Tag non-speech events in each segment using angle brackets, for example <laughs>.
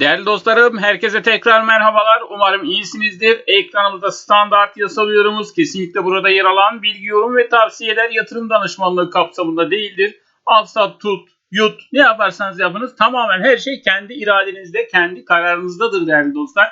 Değerli dostlarım, herkese tekrar merhabalar. Umarım iyisinizdir. Ekranımızda standart yasal yorumumuz kesinlikle burada yer alan bilgi, yorum ve tavsiyeler yatırım danışmanlığı kapsamında değildir. Al tut, yut, ne yaparsanız yapınız tamamen her şey kendi iradenizde, kendi kararınızdadır değerli dostlar.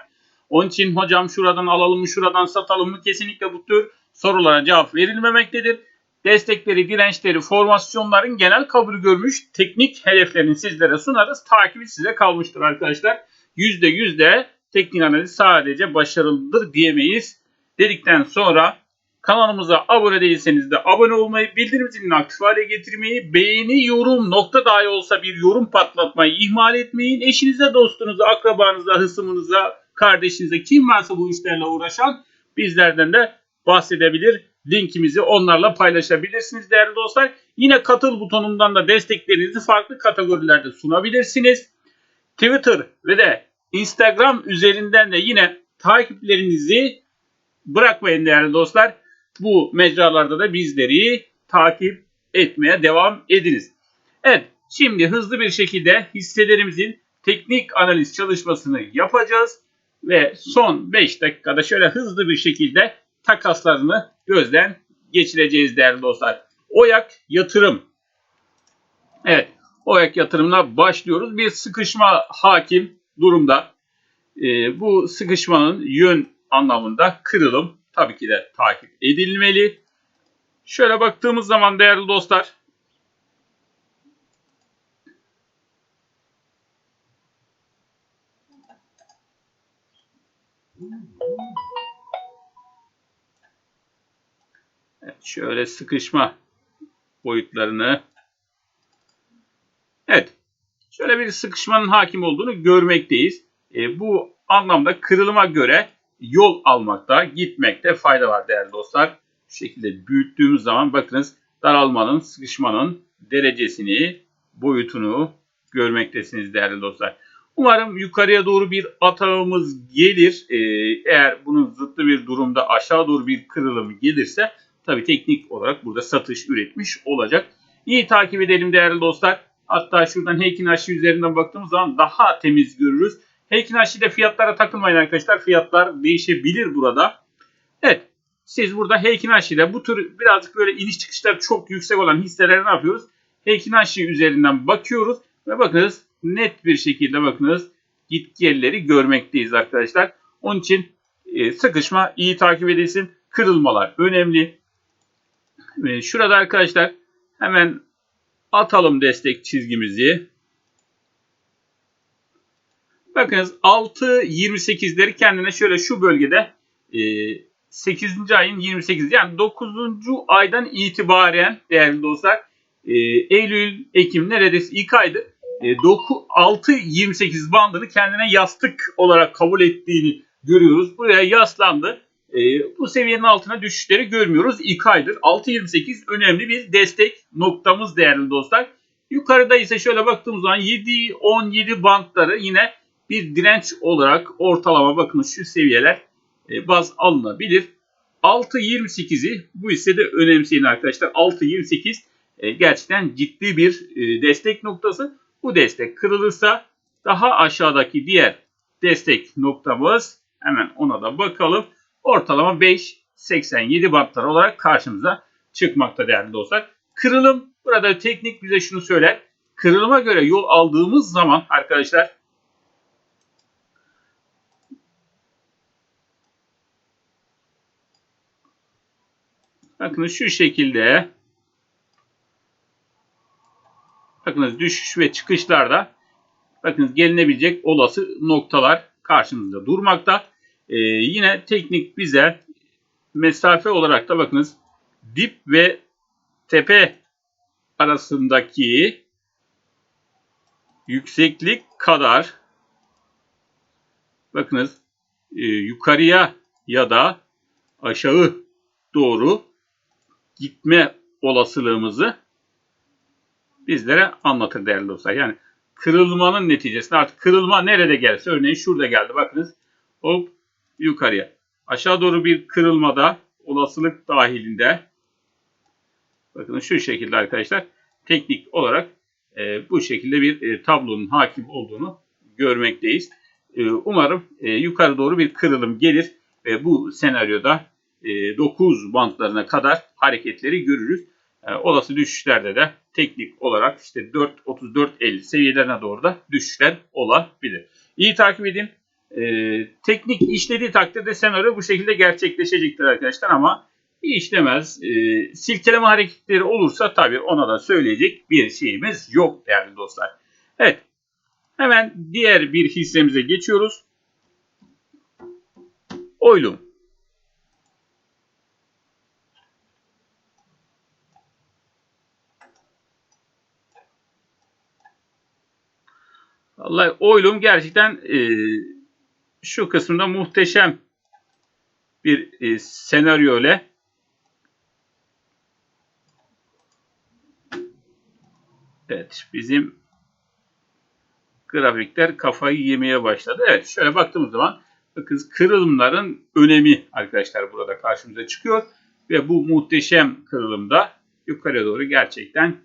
Onun için hocam şuradan alalım mı, şuradan satalım mı kesinlikle bu tür sorulara cevap verilmemektedir. Destekleri, dirençleri, formasyonların genel kabul görmüş teknik hedeflerini sizlere sunarız. Takibi size kalmıştır arkadaşlar. %100 de teknik analiz sadece başarılıdır diyemeyiz. Dedikten sonra kanalımıza abone değilseniz de abone olmayı, bildirim zilini aktif hale getirmeyi, beğeni, yorum, nokta dahi olsa bir yorum patlatmayı ihmal etmeyin. Eşinize, dostunuza, akrabanıza, hısımınıza, kardeşinize kim varsa bu işlerle uğraşan bizlerden de bahsedebilir. Linkimizi onlarla paylaşabilirsiniz değerli dostlar. Yine katıl butonundan da desteklerinizi farklı kategorilerde sunabilirsiniz. Twitter ve de Instagram üzerinden de yine takiplerinizi bırakmayın değerli dostlar. Bu mecralarda da bizleri takip etmeye devam ediniz. Evet, şimdi hızlı bir şekilde hisselerimizin teknik analiz çalışmasını yapacağız ve son 5 dakikada şöyle hızlı bir şekilde takaslarını gözden geçireceğiz değerli dostlar. Oyak yatırım. Evet, Oyak yatırımına başlıyoruz. Bir sıkışma hakim durumda. Ee, bu sıkışmanın yön anlamında kırılım tabii ki de takip edilmeli. Şöyle baktığımız zaman değerli dostlar şöyle sıkışma boyutlarını Evet. Şöyle bir sıkışmanın hakim olduğunu görmekteyiz. E, bu anlamda kırılıma göre yol almakta, gitmekte fayda var değerli dostlar. Şu şekilde büyüttüğümüz zaman bakınız daralmanın, sıkışmanın derecesini, boyutunu görmektesiniz değerli dostlar. Umarım yukarıya doğru bir atağımız gelir. Ee, eğer bunun zıttı bir durumda aşağı doğru bir kırılım gelirse tabii teknik olarak burada satış üretmiş olacak. İyi takip edelim değerli dostlar. Hatta şuradan Heikin Aşı üzerinden baktığımız zaman daha temiz görürüz. Heikin Aşı'da fiyatlara takılmayın arkadaşlar. Fiyatlar değişebilir burada. Evet. Siz burada Heikin Aşı'da bu tür birazcık böyle iniş çıkışlar çok yüksek olan hisselere ne yapıyoruz? Heikin Aşı üzerinden bakıyoruz ve bakınız net bir şekilde bakınız git gelleri görmekteyiz arkadaşlar. Onun için e, sıkışma iyi takip edilsin. Kırılmalar önemli. E, şurada arkadaşlar hemen atalım destek çizgimizi. Bakınız 6.28'leri kendine şöyle şu bölgede e, 8. ayın 28 yani 9. aydan itibaren değerli dostlar e, Eylül, Ekim neredeyse ilk aydı. E, 6.28 bandını kendine yastık olarak kabul ettiğini görüyoruz. Buraya yaslandı. E, bu seviyenin altına düşüşleri görmüyoruz. İlk aydır. 6.28 önemli bir destek noktamız değerli dostlar. Yukarıda ise şöyle baktığımız zaman 7-17 bantları yine bir direnç olarak ortalama bakın şu seviyeler e, baz alınabilir. 6.28'i bu hissede önemseyin arkadaşlar. 6.28 e, gerçekten ciddi bir e, destek noktası. Bu destek kırılırsa daha aşağıdaki diğer destek noktamız hemen ona da bakalım. Ortalama 5.87 bantlar olarak karşımıza çıkmakta değerli dostlar. Kırılım burada teknik bize şunu söyler. Kırılıma göre yol aldığımız zaman arkadaşlar bakın şu şekilde bakınız düşüş ve çıkışlarda bakınız gelinebilecek olası noktalar karşımızda durmakta. Ee, yine teknik bize mesafe olarak da bakınız dip ve tepe arasındaki yükseklik kadar bakınız e, yukarıya ya da aşağı doğru gitme olasılığımızı bizlere anlatır değerli dostlar. Yani kırılmanın neticesinde artık kırılma nerede gelse örneğin şurada geldi bakınız hop yukarıya. Aşağı doğru bir kırılmada olasılık dahilinde bakın şu şekilde arkadaşlar teknik olarak e, bu şekilde bir e, tablonun hakim olduğunu görmekteyiz. E, umarım e, yukarı doğru bir kırılım gelir ve bu senaryoda e, 9 bantlarına kadar hareketleri görürüz. E, olası düşüşlerde de teknik olarak işte 4.34.50 seviyelerine doğru da düşüşler olabilir. İyi takip edin. E, teknik işlediği takdirde senaryo bu şekilde gerçekleşecektir arkadaşlar ama işlemez. E, silkeleme hareketleri olursa tabii ona da söyleyecek bir şeyimiz yok değerli dostlar. Evet. Hemen diğer bir hissemize geçiyoruz. Oylum. Vallahi Oylum gerçekten e, şu kısımda muhteşem bir e, senaryo ile Evet bizim grafikler kafayı yemeye başladı. Evet şöyle baktığımız zaman bakın kırılımların önemi arkadaşlar burada karşımıza çıkıyor. Ve bu muhteşem kırılımda yukarıya doğru gerçekten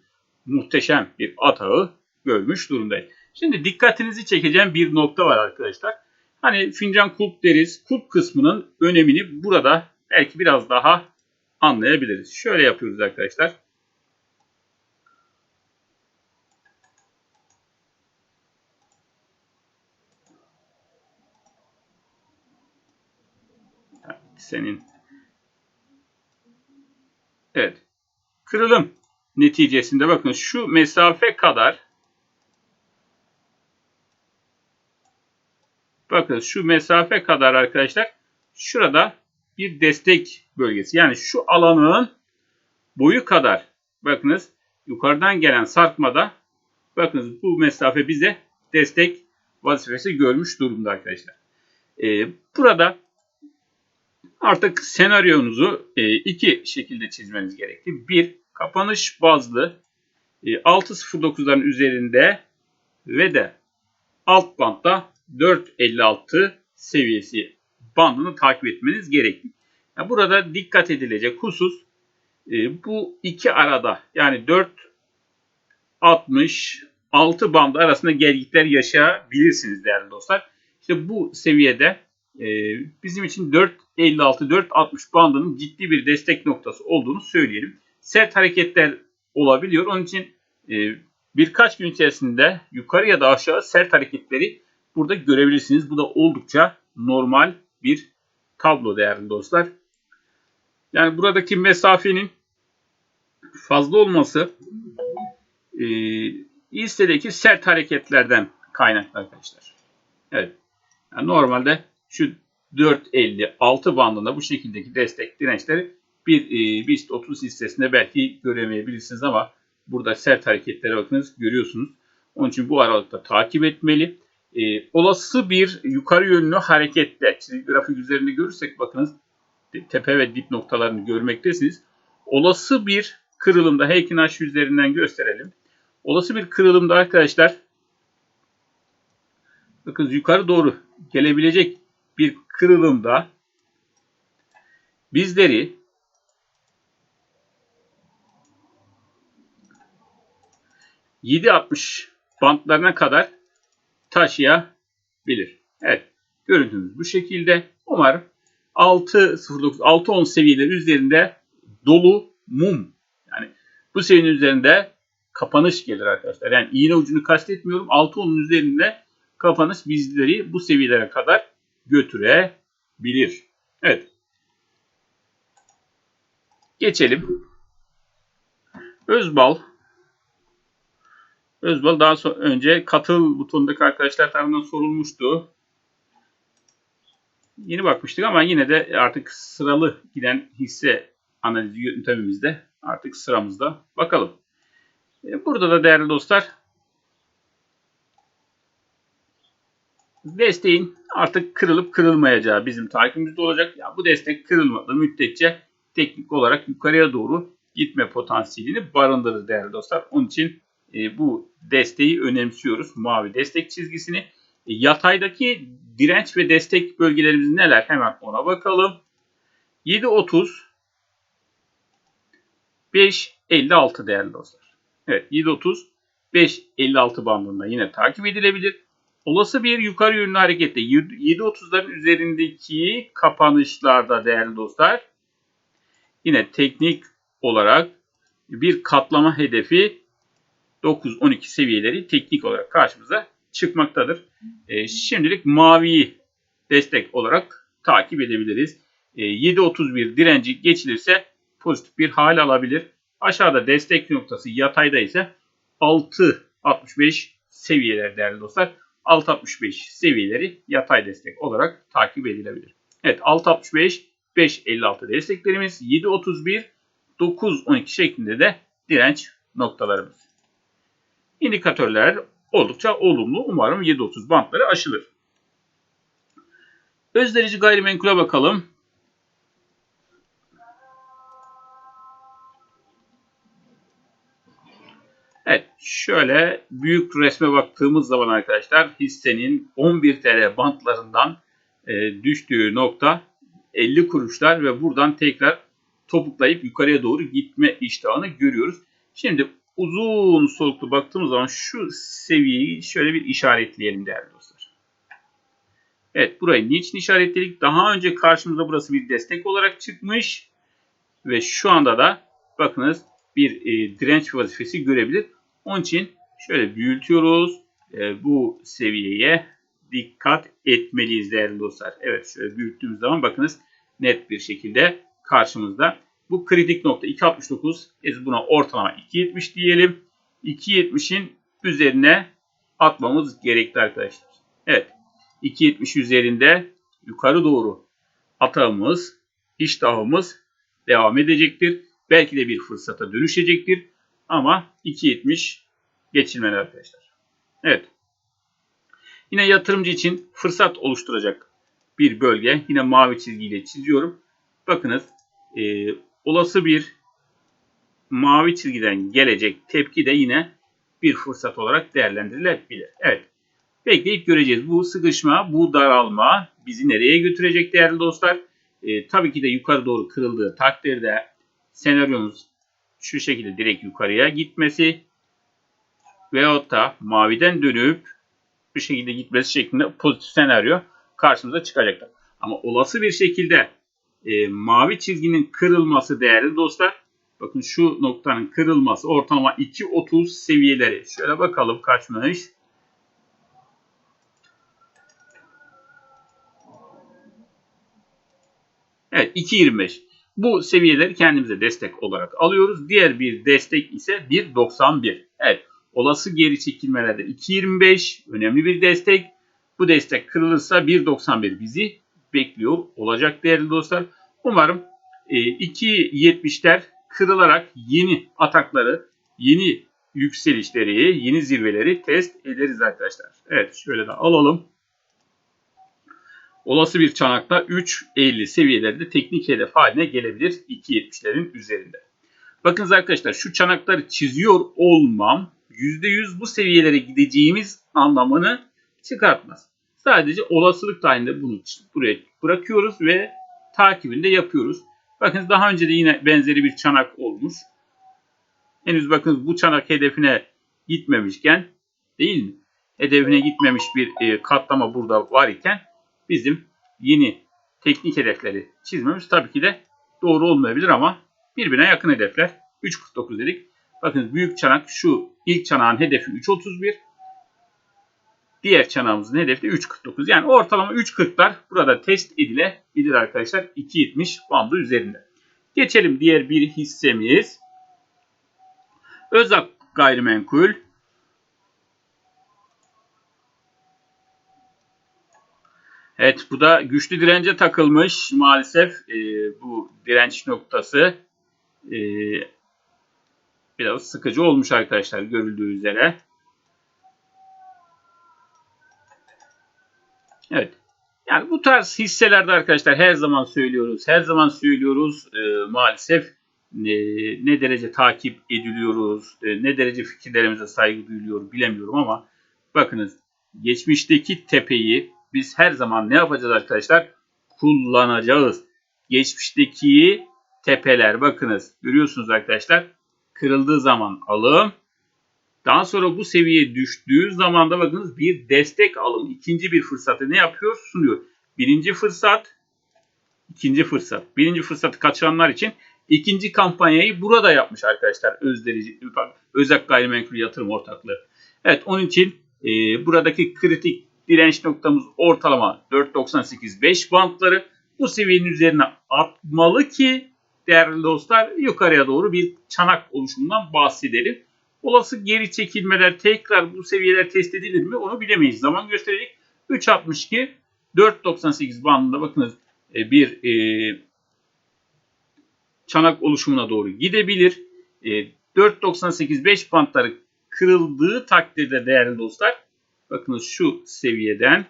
muhteşem bir atağı görmüş durumdayız. Şimdi dikkatinizi çekeceğim bir nokta var arkadaşlar. Hani fincan kulp deriz. Kulp kısmının önemini burada belki biraz daha anlayabiliriz. Şöyle yapıyoruz arkadaşlar. Senin Evet. Kırılım neticesinde bakın şu mesafe kadar Bakın şu mesafe kadar arkadaşlar şurada bir destek bölgesi. Yani şu alanın boyu kadar bakınız yukarıdan gelen sarkmada bakınız bu mesafe bize destek vazifesi görmüş durumda arkadaşlar. Ee, burada artık senaryonuzu e, iki şekilde çizmeniz gerekli. Bir kapanış bazlı e, 6.09'ların üzerinde ve de alt bantta 4.56 seviyesi bandını takip etmeniz gerekli. Yani burada dikkat edilecek husus e, bu iki arada yani 4.60 bandı arasında gelgitler yaşayabilirsiniz değerli dostlar. İşte bu seviyede e, bizim için 4.56-4.60 bandının ciddi bir destek noktası olduğunu söyleyelim. Sert hareketler olabiliyor. Onun için e, birkaç gün içerisinde yukarı ya da aşağı sert hareketleri burada görebilirsiniz. Bu da oldukça normal bir tablo değerli dostlar. Yani buradaki mesafenin fazla olması e, hissedeki sert hareketlerden kaynaklı arkadaşlar. Evet. Yani normalde şu 4.50 bandında bu şekildeki destek dirençleri bir e, BIST 30 hissesinde belki göremeyebilirsiniz ama burada sert hareketlere bakınız görüyorsunuz. Onun için bu aralıkta takip etmeli e, olası bir yukarı yönlü harekette çizgi grafik üzerinde görürsek bakınız tepe ve dip noktalarını görmektesiniz. Olası bir kırılımda Heikin H üzerinden gösterelim. Olası bir kırılımda arkadaşlar bakın yukarı doğru gelebilecek bir kırılımda bizleri %7.60 bantlarına kadar taşıyabilir. Evet. Görüntümüz bu şekilde. Umarım 6.09 6.10 seviyeleri üzerinde dolu mum yani bu seviyenin üzerinde kapanış gelir arkadaşlar. Yani iğne ucunu kastetmiyorum. 6.10'un üzerinde kapanış bizleri bu seviyelere kadar götürebilir. Evet. Geçelim. Özbal Özbal daha so önce katıl butonundaki arkadaşlar tarafından sorulmuştu. Yeni bakmıştık ama yine de artık sıralı giden hisse analizi yöntemimizde artık sıramızda. Bakalım. E, burada da değerli dostlar desteğin artık kırılıp kırılmayacağı bizim takibimizde olacak. Ya bu destek kırılmadığı müddetçe teknik olarak yukarıya doğru gitme potansiyelini barındırır değerli dostlar. Onun için e, bu desteği önemsiyoruz. Mavi destek çizgisini. E, yataydaki direnç ve destek bölgelerimiz neler? Hemen ona bakalım. 7.30 5.56 değerli dostlar. Evet 7.30 5.56 bandında yine takip edilebilir. Olası bir yukarı yönlü harekette 7.30'ların üzerindeki kapanışlarda değerli dostlar yine teknik olarak bir katlama hedefi 9-12 seviyeleri teknik olarak karşımıza çıkmaktadır. E, şimdilik maviyi destek olarak takip edebiliriz. E, 7.31 direnci geçilirse pozitif bir hal alabilir. Aşağıda destek noktası yatayda ise 6.65 seviyeler değerli dostlar. 6.65 seviyeleri yatay destek olarak takip edilebilir. Evet 6.65 5.56 desteklerimiz 7.31 9.12 şeklinde de direnç noktalarımız. İndikatörler oldukça olumlu. Umarım 7.30 bantları aşılır. Özderici gayrimenkule bakalım. Evet şöyle büyük resme baktığımız zaman arkadaşlar hissenin 11 TL bantlarından e, düştüğü nokta 50 kuruşlar ve buradan tekrar topuklayıp yukarıya doğru gitme iştahını görüyoruz. Şimdi uzun soluklu baktığımız zaman şu seviyeyi şöyle bir işaretleyelim değerli dostlar. Evet burayı niçin işaretledik? Daha önce karşımıza burası bir destek olarak çıkmış ve şu anda da bakınız bir e, direnç vazifesi görebilir. Onun için şöyle büyütüyoruz. E, bu seviyeye dikkat etmeliyiz değerli dostlar. Evet şöyle büyüttüğümüz zaman bakınız net bir şekilde karşımızda. Bu kritik nokta 2.69. Biz buna ortalama 2.70 diyelim. 2.70'in üzerine atmamız gerekli arkadaşlar. Evet. 2.70 üzerinde yukarı doğru atağımız, iştahımız devam edecektir. Belki de bir fırsata dönüşecektir. Ama 2.70 geçilmeli arkadaşlar. Evet. Yine yatırımcı için fırsat oluşturacak bir bölge. Yine mavi çizgiyle çiziyorum. Bakınız e, olası bir mavi çizgiden gelecek tepki de yine bir fırsat olarak değerlendirilebilir. Evet. Bekleyip göreceğiz. Bu sıkışma, bu daralma bizi nereye götürecek değerli dostlar? E, tabii ki de yukarı doğru kırıldığı takdirde senaryomuz şu şekilde direkt yukarıya gitmesi veyahut da maviden dönüp bir şekilde gitmesi şeklinde pozitif senaryo karşımıza çıkacaktır. Ama olası bir şekilde e, mavi çizginin kırılması değerli dostlar. Bakın şu noktanın kırılması ortalama 2.30 seviyeleri. Şöyle bakalım kaçmış. Evet 2.25. Bu seviyeleri kendimize destek olarak alıyoruz. Diğer bir destek ise 1.91. Evet olası geri çekilmelerde 2.25 önemli bir destek. Bu destek kırılırsa 1.91 bizi bekliyor olacak değerli dostlar. Umarım e, 2.70'ler kırılarak yeni atakları, yeni yükselişleri, yeni zirveleri test ederiz arkadaşlar. Evet şöyle de alalım. Olası bir çanakta 3.50 seviyelerde teknik hedef haline gelebilir 2.70'lerin üzerinde. Bakınız arkadaşlar şu çanakları çiziyor olmam %100 bu seviyelere gideceğimiz anlamını çıkartmaz. Sadece olasılık dahilinde bunu buraya bırakıyoruz ve takibinde yapıyoruz. Bakın daha önce de yine benzeri bir çanak olmuş. Henüz bakın bu çanak hedefine gitmemişken değil mi? Hedefine gitmemiş bir e, katlama burada var iken bizim yeni teknik hedefleri çizmemiz tabii ki de doğru olmayabilir ama birbirine yakın hedefler. 3.49 dedik. Bakın büyük çanak şu ilk çanağın hedefi 3.31. Diğer çanağımızın hedefi de 3.49. Yani ortalama 3.40'lar burada test edilebilir arkadaşlar. 2.70 bandı üzerinde. Geçelim diğer bir hissemiz. Özak gayrimenkul. Evet bu da güçlü dirence takılmış maalesef e, bu direnç noktası e, biraz sıkıcı olmuş arkadaşlar görüldüğü üzere. Evet. Yani bu tarz hisselerde arkadaşlar her zaman söylüyoruz. Her zaman söylüyoruz e, maalesef e, ne derece takip ediliyoruz, e, ne derece fikirlerimize saygı duyuluyor bilemiyorum ama bakınız geçmişteki tepeyi biz her zaman ne yapacağız arkadaşlar? Kullanacağız. Geçmişteki tepeler bakınız görüyorsunuz arkadaşlar kırıldığı zaman alım Daha sonra bu seviyeye düştüğü zaman da bakınız bir destek alım, ikinci bir fırsatı ne yapıyor? Sunuyor. Birinci fırsat, ikinci fırsat. Birinci fırsatı kaçıranlar için ikinci kampanyayı burada yapmış arkadaşlar. Özderici, Özak Gayrimenkul Yatırım Ortaklığı. Evet onun için e, buradaki kritik direnç noktamız ortalama 4.98-5 bantları. Bu seviyenin üzerine atmalı ki değerli dostlar yukarıya doğru bir çanak oluşumundan bahsedelim. Olası geri çekilmeler tekrar bu seviyeler test edilir mi onu bilemeyiz. Zaman gösterecek. 3.62 4.98 bandında bakınız e, bir e, çanak oluşumuna doğru gidebilir. E, 4.98 5 bantları kırıldığı takdirde değerli dostlar bakınız şu seviyeden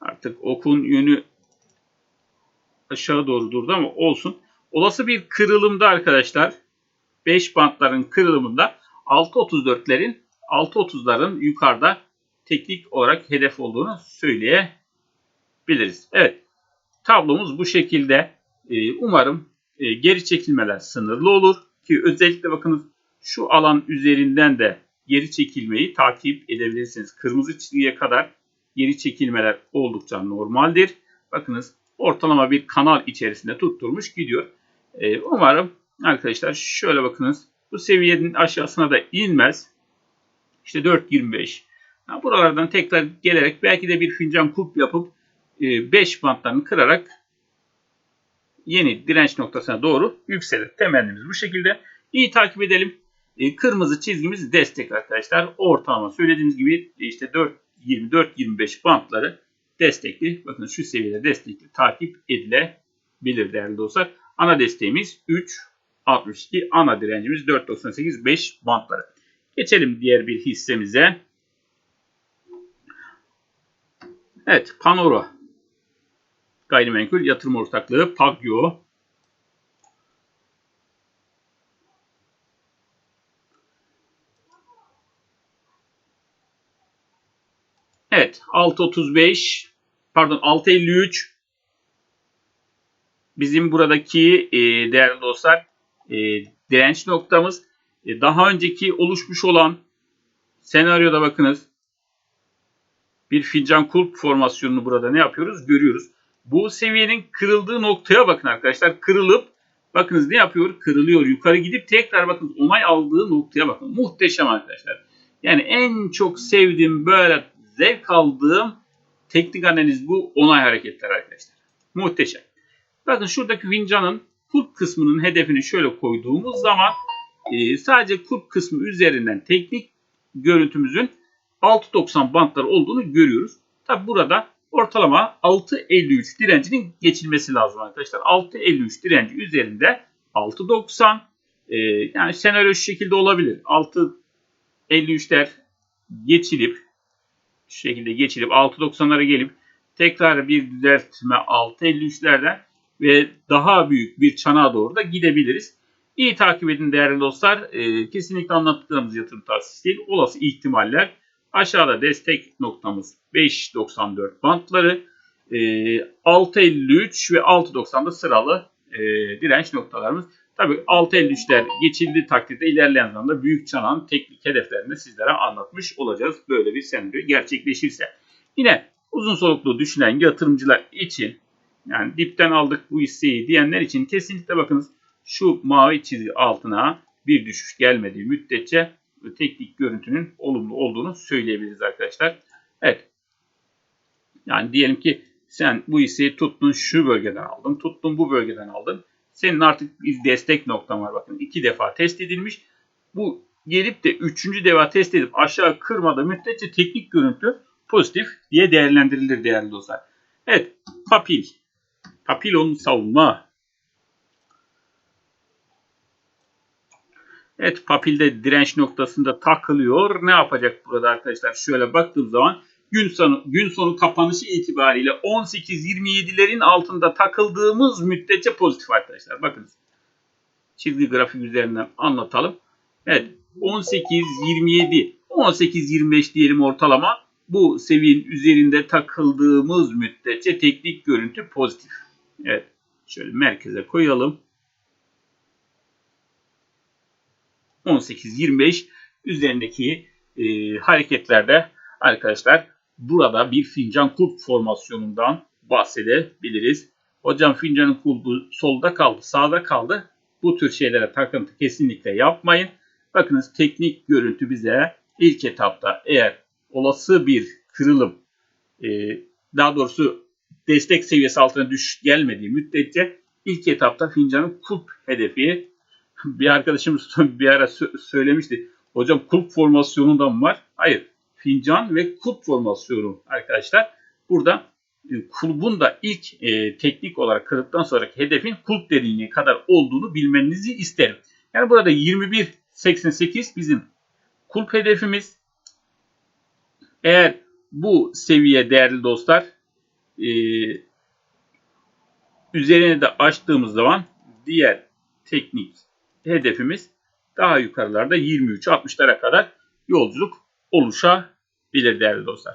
artık okun yönü aşağı doğru durdu ama olsun. Olası bir kırılımda arkadaşlar 5 bantların kırılımında 6.34'lerin 6.30'ların yukarıda teknik olarak hedef olduğunu söyleyebiliriz. Evet tablomuz bu şekilde. Ee, umarım e, geri çekilmeler sınırlı olur ki özellikle bakınız şu alan üzerinden de geri çekilmeyi takip edebilirsiniz. Kırmızı çizgiye kadar geri çekilmeler oldukça normaldir. Bakınız ortalama bir kanal içerisinde tutturmuş gidiyor. Ee, umarım arkadaşlar şöyle bakınız bu seviyenin aşağısına da inmez. İşte 4.25. Yani buralardan tekrar gelerek belki de bir fincan kup yapıp 5 e, bantlarını kırarak yeni direnç noktasına doğru yükselir. Temennimiz bu şekilde. İyi takip edelim. E, kırmızı çizgimiz destek arkadaşlar. Ortalama söylediğimiz gibi işte 4.24-25 bantları destekli. Bakın şu seviyede destekli takip edilebilir değerli dostlar. Ana desteğimiz 3.62. Ana direncimiz 4.98-5 bantları. Geçelim diğer bir hissemize. Evet, Panoro Gayrimenkul Yatırım Ortaklığı Pagyo Evet 6.35 pardon 6.53 bizim buradaki e, değerli dostlar e, direnç noktamız e, daha önceki oluşmuş olan senaryoda bakınız bir fincan kulp formasyonunu burada ne yapıyoruz? Görüyoruz. Bu seviyenin kırıldığı noktaya bakın arkadaşlar. Kırılıp bakınız ne yapıyor? Kırılıyor. Yukarı gidip tekrar bakın onay aldığı noktaya bakın. Muhteşem arkadaşlar. Yani en çok sevdiğim böyle zevk aldığım teknik analiz bu onay hareketler arkadaşlar. Muhteşem. Bakın şuradaki fincanın kulp kısmının hedefini şöyle koyduğumuz zaman e, sadece kulp kısmı üzerinden teknik görüntümüzün 6.90 bantları olduğunu görüyoruz. Tabi burada ortalama 6.53 direncinin geçilmesi lazım arkadaşlar. 6.53 direnci üzerinde 6.90 e, yani senaryo şu şekilde olabilir. 6.53'ler geçilip şu şekilde geçilip 6.90'lara gelip tekrar bir düzeltme 6.53'lerden ve daha büyük bir çanağa doğru da gidebiliriz. İyi takip edin değerli dostlar. E, kesinlikle anlattıklarımız yatırım tavsiyesi değil. Olası ihtimaller Aşağıda destek noktamız 5.94 bantları. 6.53 ve 6.90'da sıralı e, direnç noktalarımız. Tabi 6.53'ler geçildi takdirde ilerleyen zamanda büyük çanağın teknik hedeflerini sizlere anlatmış olacağız. Böyle bir senaryo gerçekleşirse. Yine uzun soluklu düşünen yatırımcılar için yani dipten aldık bu hisseyi diyenler için kesinlikle bakınız şu mavi çizgi altına bir düşüş gelmediği müddetçe teknik görüntünün olumlu olduğunu söyleyebiliriz arkadaşlar. Evet. Yani diyelim ki sen bu hisseyi tuttun şu bölgeden aldın, tuttun bu bölgeden aldın. Senin artık bir destek noktan var. Bakın iki defa test edilmiş. Bu gelip de üçüncü defa test edip aşağı kırmadığı müddetçe teknik görüntü pozitif diye değerlendirilir değerli dostlar. Evet, papil. Papilon savunma Evet papilde direnç noktasında takılıyor. Ne yapacak burada arkadaşlar? Şöyle baktığım zaman gün sonu, gün sonu kapanışı itibariyle 18-27'lerin altında takıldığımız müddetçe pozitif arkadaşlar. Bakın çizgi grafik üzerinden anlatalım. Evet 18-27 18-25 diyelim ortalama bu seviyenin üzerinde takıldığımız müddetçe teknik görüntü pozitif. Evet. Şöyle merkeze koyalım. 18-25 üzerindeki e, hareketlerde arkadaşlar burada bir fincan kulp formasyonundan bahsedebiliriz. Hocam fincanın kulbu solda kaldı, sağda kaldı. Bu tür şeylere takıntı kesinlikle yapmayın. Bakınız teknik görüntü bize ilk etapta eğer olası bir kırılım e, daha doğrusu destek seviyesi altına düş gelmediği müddetçe ilk etapta fincanın kulp hedefi bir arkadaşımız <laughs> bir ara söylemişti. Hocam kulp formasyonunda mı var? Hayır. Fincan ve kulp formasyonu arkadaşlar. Burada e, kulbun da ilk e, teknik olarak kırdıktan sonraki hedefin kulp derinliği kadar olduğunu bilmenizi isterim. Yani burada 21.88 bizim kulp hedefimiz. Eğer bu seviye değerli dostlar e, üzerine de açtığımız zaman diğer teknik hedefimiz daha yukarılarda 23-60'lara kadar yolculuk oluşabilir değerli dostlar.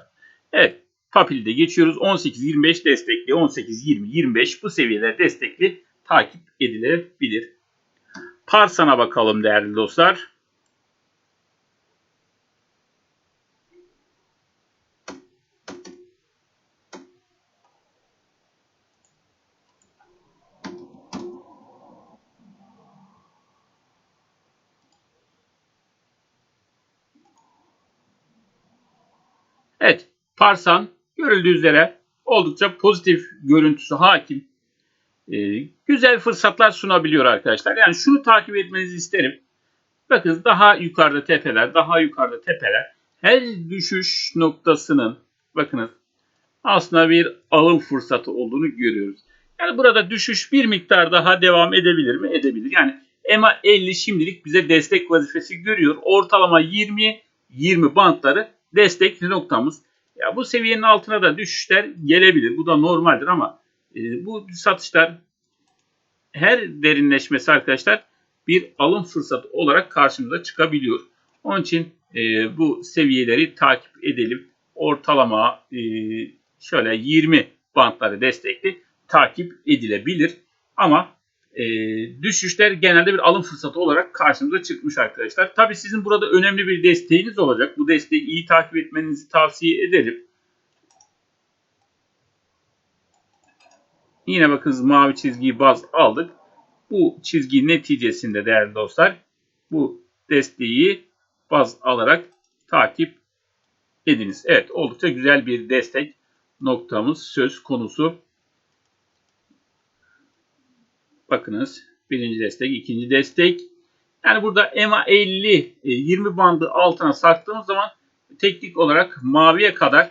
Evet Papil'de geçiyoruz. 18-25 destekli, 18-20-25 bu seviyeler destekli takip edilebilir. Parsan'a bakalım değerli dostlar. Evet, Parsan görüldüğü üzere oldukça pozitif görüntüsü hakim. Ee, güzel fırsatlar sunabiliyor arkadaşlar. Yani şunu takip etmenizi isterim. Bakın daha yukarıda tepeler, daha yukarıda tepeler. Her düşüş noktasının bakınız aslında bir alım fırsatı olduğunu görüyoruz. Yani burada düşüş bir miktar daha devam edebilir mi? Edebilir. Yani EMA 50 şimdilik bize destek vazifesi görüyor. Ortalama 20 20 bantları destek noktamız. Ya bu seviyenin altına da düşüşler gelebilir. Bu da normaldir ama e, bu satışlar her derinleşmesi arkadaşlar bir alım fırsatı olarak karşımıza çıkabiliyor. Onun için e, bu seviyeleri takip edelim. Ortalama e, şöyle 20 bantları destekli takip edilebilir. Ama e, düşüşler genelde bir alım fırsatı olarak karşımıza çıkmış arkadaşlar. Tabi sizin burada önemli bir desteğiniz olacak. Bu desteği iyi takip etmenizi tavsiye ederim. Yine bakınız mavi çizgiyi baz aldık. Bu çizgi neticesinde değerli dostlar bu desteği baz alarak takip ediniz. Evet oldukça güzel bir destek noktamız söz konusu. Bakınız birinci destek, ikinci destek. Yani burada EMA 50 20 bandı altına sarktığımız zaman teknik olarak maviye kadar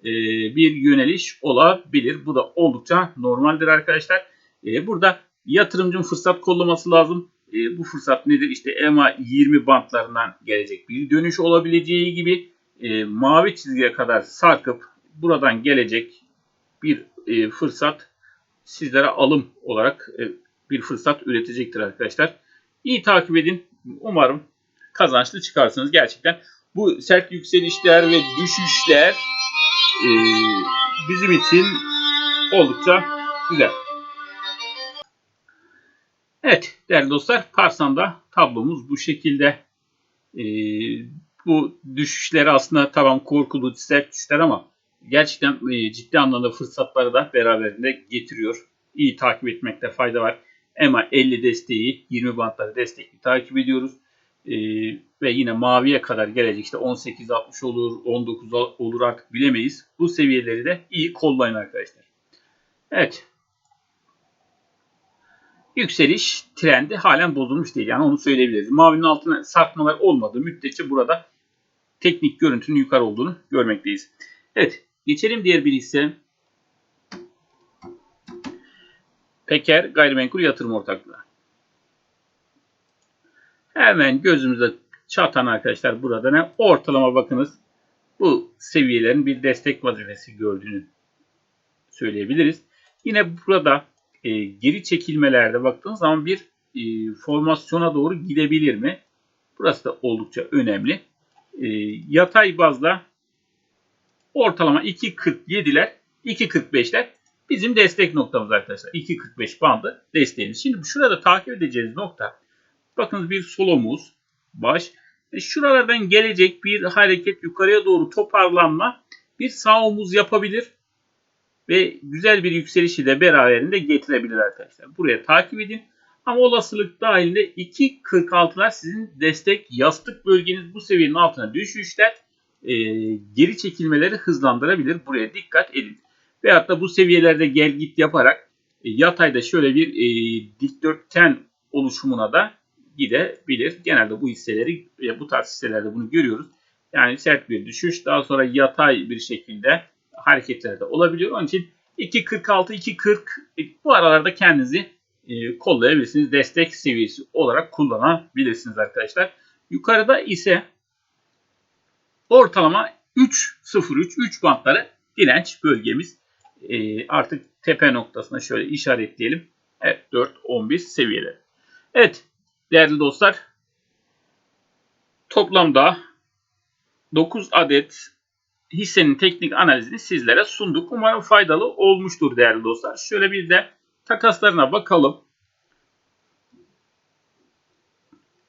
e, bir yöneliş olabilir. Bu da oldukça normaldir arkadaşlar. E, burada yatırımcının fırsat kollaması lazım. E, bu fırsat nedir? İşte EMA 20 bantlarından gelecek bir dönüş olabileceği gibi mavi çizgiye kadar sarkıp buradan gelecek bir fırsat sizlere alım olarak bir fırsat üretecektir arkadaşlar. İyi takip edin. Umarım kazançlı çıkarsınız. Gerçekten bu sert yükselişler ve düşüşler e, bizim için oldukça güzel. Evet değerli dostlar Parsan'da tablomuz bu şekilde. E, bu düşüşler aslında tamam korkulu sert düşüşler ama gerçekten e, ciddi anlamda fırsatları da beraberinde getiriyor. İyi takip etmekte fayda var. EMA 50 desteği 20 bantları destekli takip ediyoruz. Ee, ve yine maviye kadar gelecek işte 18-60 olur 19 olur artık bilemeyiz. Bu seviyeleri de iyi kollayın arkadaşlar. Evet. Yükseliş trendi halen bozulmuş değil. Yani onu söyleyebiliriz. Mavinin altına sarkmalar olmadığı müddetçe burada teknik görüntünün yukarı olduğunu görmekteyiz. Evet. Geçelim diğer bir hisse. Peker Gayrimenkul Yatırım Ortaklığı. Hemen gözümüze çatan arkadaşlar burada ne? Ortalama bakınız. Bu seviyelerin bir destek vazifesi gördüğünü söyleyebiliriz. Yine burada e, geri çekilmelerde baktığınız zaman bir e, formasyona doğru gidebilir mi? Burası da oldukça önemli. E, yatay bazda ortalama 2.47'ler 2.45'ler bizim destek noktamız arkadaşlar. 2.45 bandı desteğimiz. Şimdi şurada takip edeceğiniz nokta bakınız bir sol omuz, baş ve şuralardan gelecek bir hareket yukarıya doğru toparlanma bir sağ omuz yapabilir ve güzel bir yükselişi de beraberinde getirebilir arkadaşlar. Buraya takip edin. Ama olasılık dahilinde 2.46'lar sizin destek yastık bölgeniz bu seviyenin altına düşüşler e, geri çekilmeleri hızlandırabilir. Buraya dikkat edin. Veyahut da bu seviyelerde gel git yaparak e, yatayda şöyle bir e, dikdörtgen oluşumuna da gidebilir. Genelde bu hisseleri e, bu tarz hisselerde bunu görüyoruz. Yani sert bir düşüş daha sonra yatay bir şekilde hareketler de olabiliyor. Onun için 2.46 2.40 e, bu aralarda kendinizi kollayabilirsiniz. Destek seviyesi olarak kullanabilirsiniz arkadaşlar. Yukarıda ise ortalama 3.03 3 bantları direnç bölgemiz. E, artık tepe noktasına şöyle işaretleyelim. Evet 4.11 seviyeleri. Evet değerli dostlar toplamda 9 adet hissenin teknik analizini sizlere sunduk. Umarım faydalı olmuştur değerli dostlar. Şöyle bir de takaslarına bakalım.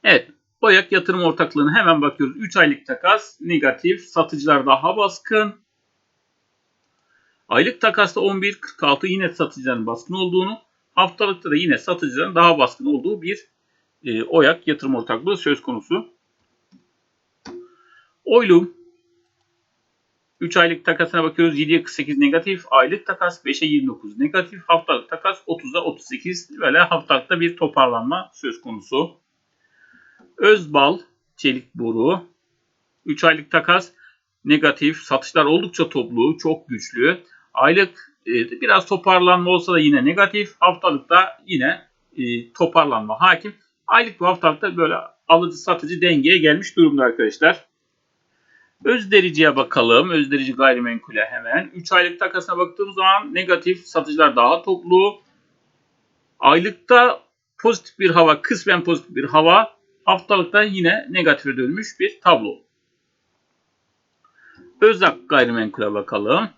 Evet. Boyak yatırım ortaklığına hemen bakıyoruz. 3 aylık takas negatif. Satıcılar daha baskın. Aylık takasta 11.46 yine satıcıların baskın olduğunu. Haftalıkta da yine satıcıların daha baskın olduğu bir e, OYAK yatırım ortaklığı söz konusu. Oylum 3 aylık takasına bakıyoruz. 7'ye 48 negatif. Aylık takas 5'e 29 negatif. Haftalık takas 30'a 38. Böyle haftalıkta bir toparlanma söz konusu. Özbal çelik boru 3 aylık takas negatif. Satışlar oldukça toplu. Çok güçlü. Aylık e, biraz toparlanma olsa da yine negatif. Haftalıkta yine e, toparlanma hakim. Aylık ve haftalıkta böyle alıcı satıcı dengeye gelmiş durumda arkadaşlar. Özdericiye bakalım. Özderici gayrimenkule hemen. 3 aylık takasına baktığımız zaman negatif satıcılar daha toplu. Aylıkta pozitif bir hava, kısmen pozitif bir hava. Haftalıkta yine negatife dönmüş bir tablo. Özak gayrimenkule bakalım.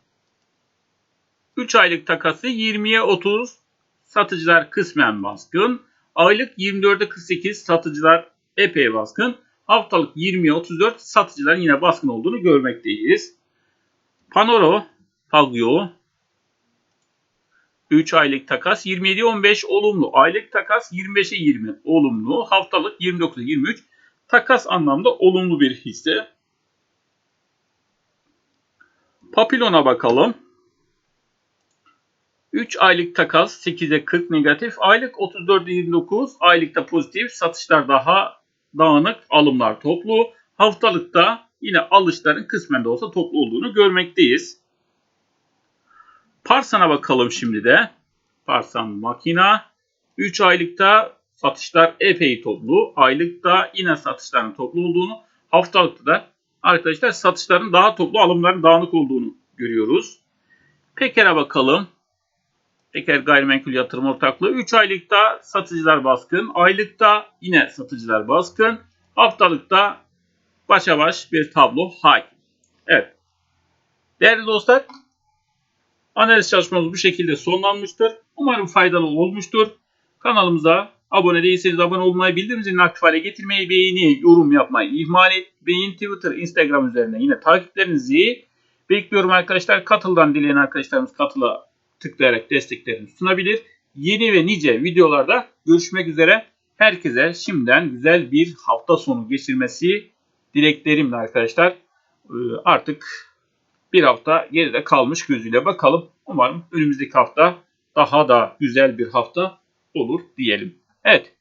3 aylık takası 20'ye 30. Satıcılar kısmen baskın. Aylık 24'e 48 satıcılar epey baskın. Haftalık 20'ye 34 satıcıların yine baskın olduğunu görmekteyiz. Panoro, Pagyo 3 aylık takas 27'ye 15 olumlu. Aylık takas 25'e 20 olumlu. Haftalık 29'a 23 takas anlamda olumlu bir hisse. Papilon'a bakalım. 3 aylık takas 8'e 40 negatif. Aylık 34'e 29. Aylıkta pozitif. Satışlar daha dağınık, alımlar toplu. Haftalıkta yine alışların kısmen de olsa toplu olduğunu görmekteyiz. Parsan'a bakalım şimdi de. Parsan makina. 3 aylıkta satışlar epey toplu. Aylıkta yine satışların toplu olduğunu. Haftalıkta da arkadaşlar satışların daha toplu, alımların dağınık olduğunu görüyoruz. Peker'e bakalım. Peker Gayrimenkul Yatırım Ortaklığı 3 aylıkta satıcılar baskın, aylıkta yine satıcılar baskın, haftalıkta başa baş bir tablo hakim. Evet. Değerli dostlar, analiz çalışmamız bu şekilde sonlanmıştır. Umarım faydalı olmuştur. Kanalımıza abone değilseniz abone olmayı, bildirim zilini aktif hale getirmeyi, beğeni, yorum yapmayı ihmal etmeyin. Twitter, Instagram üzerine yine takiplerinizi bekliyorum arkadaşlar. Katıldan dileyen arkadaşlarımız katıla tıklayarak desteklerini sunabilir. Yeni ve nice videolarda görüşmek üzere. Herkese şimdiden güzel bir hafta sonu geçirmesi dileklerimle arkadaşlar. Ee, artık bir hafta geride kalmış gözüyle bakalım. Umarım önümüzdeki hafta daha da güzel bir hafta olur diyelim. Evet